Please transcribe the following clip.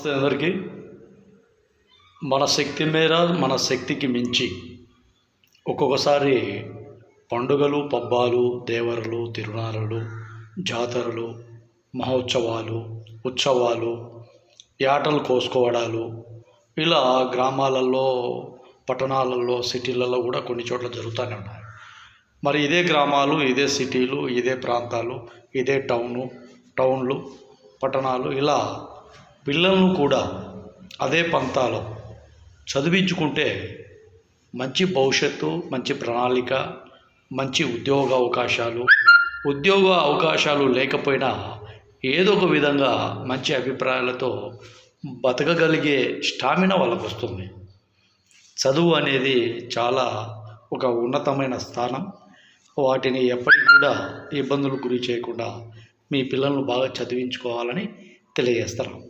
నమస్తే అందరికీ. మన శక్తి మేర మన శక్తికి మించి ఒక్కొక్కసారి పండుగలు పబ్బాలు దేవరలు తిరునాళ్ళు జాతరలు మహోత్సవాలు ఉత్సవాలు యాటలు కోసుకోవడాలు ఇలా గ్రామాలలో పట్టణాలలో సిటీలలో కూడా కొన్ని చోట్ల జరుగుతూనే ఉన్నాయి. మరి ఇదే గ్రామాలు ఇదే సిటీలు ఇదే ప్రాంతాలు ఇదే టౌను టౌన్లు పట్టణాలు ఇలా పిల్లలను కూడా అదే పంతాలో చదివించుకుంటే మంచి భవిష్యత్తు మంచి ప్రణాళిక మంచి ఉద్యోగ అవకాశాలు ఉద్యోగ అవకాశాలు లేకపోయినా ఏదో ఒక విధంగా మంచి అభిప్రాయాలతో బతకగలిగే స్టామినా వాళ్ళకు వస్తుంది. చదువు అనేది చాలా ఒక ఉన్నతమైన స్థానం. వాటిని ఎప్పటికి కూడా ఇబ్బందులకు గురి చేయకుండా మీ పిల్లలను బాగా చదివించుకోవాలని తెలియజేస్తున్నాం.